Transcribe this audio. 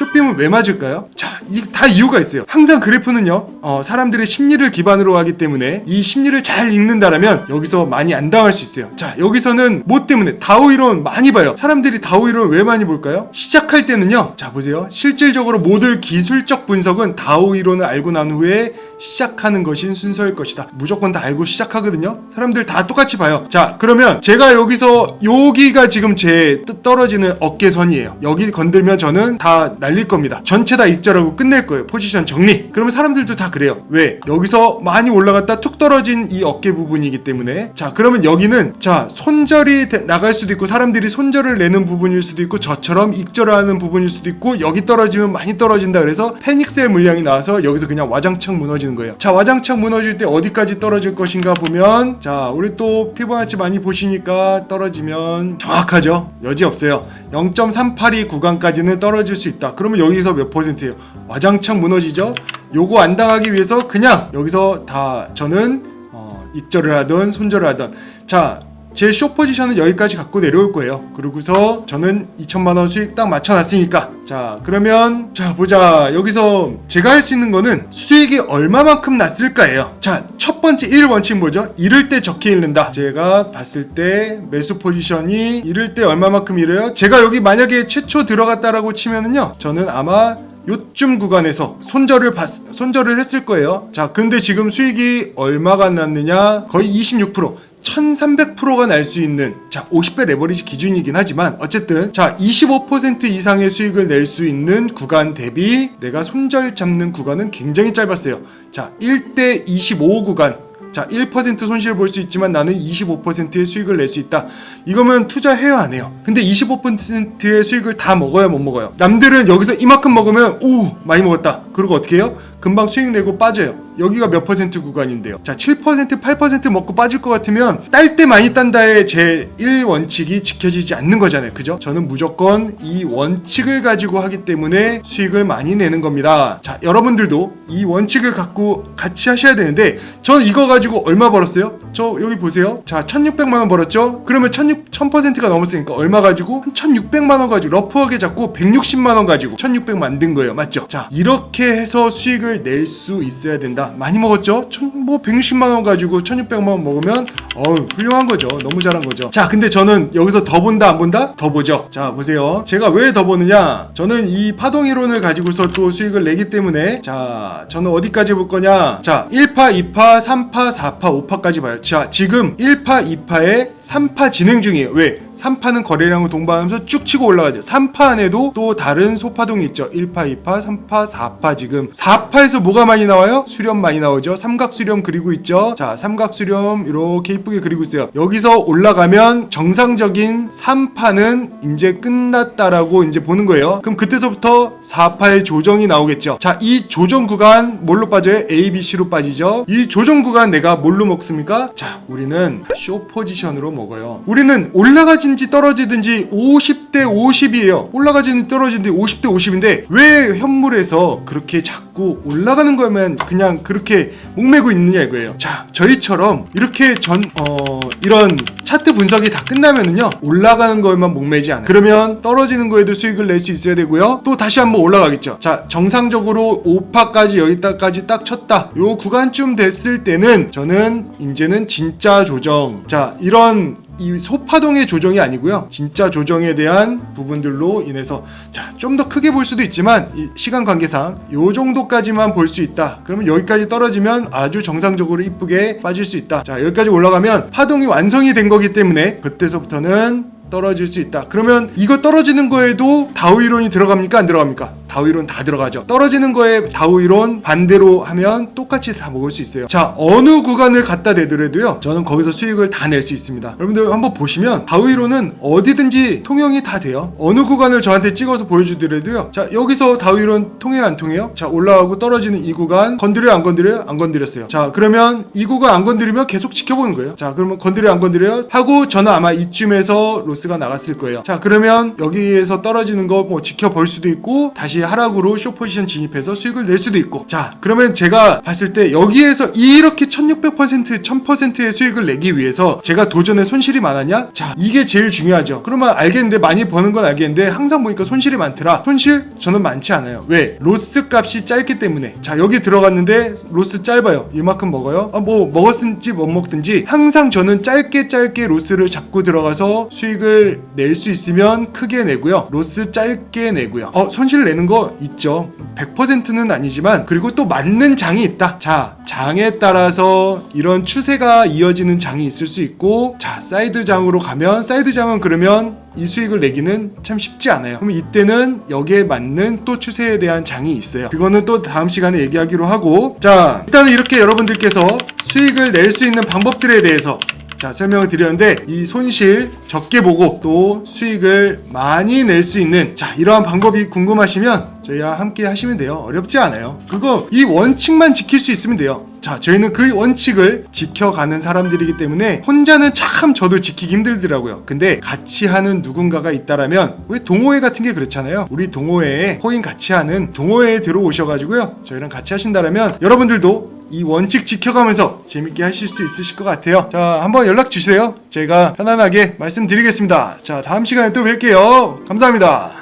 쇼빔은 왜 맞을까요? 자, 이 다 이유가 있어요. 항상 그래프는요, 어, 사람들의 심리를 기반으로 하기 때문에 이 심리를 잘 읽는다라면 여기서 많이 안 당할 수 있어요. 자, 여기서는 뭐 때문에 다오 이론 많이 봐요. 사람들이 다오 이론 왜 많이 볼까요? 시작할 때는요, 자 보세요. 실질적으로 모든 기술적 분석은 다오 이론을 알고 난 후에 시작하는 것이 순서일 것이다. 무조건 다 알고 시작하거든요. 사람들 다 똑같이 봐요. 자, 그러면 제가 여기서 여기가 지금 제 뜨- 떨어지는 어깨선이에요. 여기 건들면 저는 다 날릴 겁니다. 전체 다 익절하고 끝낼 거예요. 포지션 정리. 그러면 사람들도 다 그래요. 왜? 여기서 많이 올라갔다 툭 떨어진 이 어깨 부분이기 때문에 자, 그러면 여기는 자, 손절이 되- 나갈 수도 있고 사람들이 손절을 내는 부분일 수도 있고 저처럼 익절을 하는 부분일 수도 있고 여기 떨어지면 많이 떨어진다 그래서 페닉스의 물량이 나와서 여기서 그냥 와장창 무너지는 거예요. 자, 와장창 무너질 때 어디까지 떨어질 것인가 보면 자, 우리 또 피부아치 많이 보시니까 떨어지면 정확하죠. 여지 없어요. 0.382 구간까지는 떨어질 수 있다. 그러면 여기서 몇 퍼센트예요? 와장창 무너지죠. 요거 안 당하기 위해서 그냥 여기서 다 저는 어, 익절을 하던 손절을 하던 자. 제 쇼 포지션은 여기까지 갖고 내려올 거예요. 그러고서 저는 2천만 원 수익 딱 맞춰놨으니까 자 그러면 자 보자 여기서 제가 할 수 있는 거는 수익이 얼마만큼 났을까예요. 자첫 번째 1 원칙 뭐죠? 이럴 때 적게 잃는다. 제가 봤을 때 매수 포지션이 이럴 때 얼마만큼 잃어요? 제가 여기 만약에 최초 들어갔다라고 치면은요 저는 아마 요쯤 구간에서 손절을 봤, 손절을 했을 거예요. 자, 근데 지금 수익이 얼마가 났느냐? 거의 26%. 1300%가 날 수 있는 자 50배 레버리지 기준이긴 하지만 어쨌든 자 25% 이상의 수익을 낼 수 있는 구간 대비 내가 손절 잡는 구간은 굉장히 짧았어요 자 1대 25 구간 자, 1% 손실을 볼 수 있지만 나는 25%의 수익을 낼 수 있다. 이거면 투자해요, 안 해요? 근데 25%의 수익을 다 먹어야 못 먹어요. 남들은 여기서 이만큼 먹으면, 오, 많이 먹었다. 그리고 어떻게 해요? 금방 수익 내고 빠져요. 여기가 몇 퍼센트 구간인데요. 자, 7%, 8% 먹고 빠질 것 같으면 딸 때 많이 딴다의 제 1원칙이 지켜지지 않는 거잖아요. 그죠? 저는 무조건 이 원칙을 가지고 하기 때문에 수익을 많이 내는 겁니다. 자, 여러분들도 이 원칙을 갖고 같이 하셔야 되는데 전 이거 가지고 얼마 벌었어요? 저 여기 보세요. 자, 1600만 원 벌었죠? 그러면 1600, 1000%가 넘었으니까 얼마 가지고? 한 1600만 원 가지고 러프하게 잡고 160만 원 가지고 1600 만든 거예요. 맞죠? 자, 이렇게 해서 수익을 낼 수 있어야 된다. 많이 먹었죠? 천, 뭐 160만 원 가지고 1600만 원 먹으면 어우, 훌륭한 거죠. 너무 잘한 거죠. 자, 근데 저는 여기서 더 본다 안 본다? 더 보죠. 자, 보세요. 제가 왜 더 보느냐? 저는 이 파동 이론을 가지고서 또 수익을 내기 때문에 자, 저는 어디까지 볼 거냐? 자, 1파, 2파, 3파, 4파, 5파까지 봐요. 자, 지금 1파, 2파에 3파 진행 중이에요. 왜? 3파는 거래량을 동반하면서 쭉 치고 올라가죠. 3파 안에도 또 다른 소파동이 있죠. 1파, 2파, 3파, 4파 지금 4파에서 뭐가 많이 나와요? 수렴 많이 나오죠. 삼각 수렴 그리고 있죠. 자, 삼각 수렴 이렇게 이쁘게 그리고 있어요. 여기서 올라가면 정상적인 3파는 이제 끝났다라고 이제 보는 거예요. 그럼 그때서부터 4파의 조정이 나오겠죠. 자, 이 조정 구간 뭘로 빠져요? A, B, C로 빠지죠. 이 조정 구간 내가 뭘로 먹습니까? 자, 우리는 쇼 포지션으로 먹어요. 우리는 올라가 든지 떨어지든지 50대 50이에요. 올라가든지 떨어지든지 50대 50인데 왜 현물에서 그렇게 자꾸 올라가는 거면 그냥 그렇게 목매고 있느냐 이거예요. 자, 저희처럼 이렇게 전 어, 이런 차트 분석이 다 끝나면은요 올라가는 거에만 목매지 않아요. 그러면 떨어지는 거에도 수익을 낼 수 있어야 되고요. 또 다시 한번 올라가겠죠. 자, 정상적으로 5파까지 여기까지 딱 쳤다. 요 구간쯤 됐을 때는 저는 이제는 진짜 조정. 자, 이런 이 소파동의 조정이 아니고요. 진짜 조정에 대한 부분들로 인해서 자, 좀 더 크게 볼 수도 있지만 이 시간 관계상 요 정도까지만 볼 수 있다. 그러면 여기까지 떨어지면 아주 정상적으로 이쁘게 빠질 수 있다. 자, 여기까지 올라가면 파동이 완성이 된 거기 때문에 그때서부터는 떨어질 수 있다. 그러면 이거 떨어지는 거에도 다우 이론이 들어갑니까? 안 들어갑니까? 다우 이론 다 들어가죠. 떨어지는 거에 다우 이론 반대로 하면 똑같이 다 먹을 수 있어요. 자, 어느 구간을 갖다 대더라도요. 저는 거기서 수익을 다 낼 수 있습니다. 여러분들 한번 보시면 다우 이론은 어디든지 통용이 다 돼요. 어느 구간을 저한테 찍어서 보여주더라도요. 자, 여기서 다우 이론 통해요, 안 통해요? 자, 올라가고 떨어지는 이 구간 건드려요, 안 건드려요? 안 건드렸어요. 자, 그러면 이 구간 안 건드리면 계속 지켜보는 거예요. 자, 그러면 건드려요, 안 건드려요? 하고 저는 아마 이쯤에서 로스가 나갔을 거예요. 자, 그러면 여기에서 떨어지는 거 뭐 지켜볼 수도 있고 다시 하락으로 쇼 포지션 진입해서 수익을 낼 수도 있고. 자 그러면 제가 봤을 때 여기에서 이렇게 1600% 1000%의 수익을 내기 위해서 제가 도전에 손실이 많았냐? 자 이게 제일 중요하죠. 그러면 알겠는데 많이 버는 건 알겠는데 항상 보니까 손실이 많더라. 손실? 저는 많지 않아요. 왜? 로스 값이 짧기 때문에. 자 여기 들어갔는데 로스 짧아요. 이만큼 먹어요? 아, 뭐 먹었든지 못 먹든지. 항상 저는 짧게 짧게 로스를 잡고 들어가서 수익을 낼 수 있으면 크게 내고요. 로스 짧게 내고요. 어 손실 내는 거 있죠 100%는 아니지만 그리고 또 맞는 장이 있다 자 장에 따라서 이런 추세가 이어지는 장이 있을 수 있고 자 사이드 장으로 가면 사이드 장은 그러면 이 수익을 내기는 참 쉽지 않아요. 그럼 이때는 여기에 맞는 또 추세에 대한 장이 있어요. 그거는 또 다음 시간에 얘기하기로 하고 자 일단은 이렇게 여러분들께서 수익을 낼 수 있는 방법들에 대해서 자 설명을 드렸는데 이 손실 적게 보고 또 수익을 많이 낼 수 있는 자 이러한 방법이 궁금하시면 저희와 함께 하시면 돼요. 어렵지 않아요. 그거 이 원칙만 지킬 수 있으면 돼요. 자 저희는 그 원칙을 지켜가는 사람들이기 때문에 혼자는 참 저도 지키기 힘들더라고요. 근데 같이 하는 누군가가 있다라면 왜 동호회 같은 게 그렇잖아요. 우리 동호회에 코인 같이 하는 동호회에 들어오셔가지고요. 저희랑 같이 하신다라면 여러분들도 이 원칙 지켜가면서 재밌게 하실 수 있으실 것 같아요. 자, 한번 연락 주세요. 제가 편안하게 말씀드리겠습니다. 자, 다음 시간에 또 뵐게요. 감사합니다.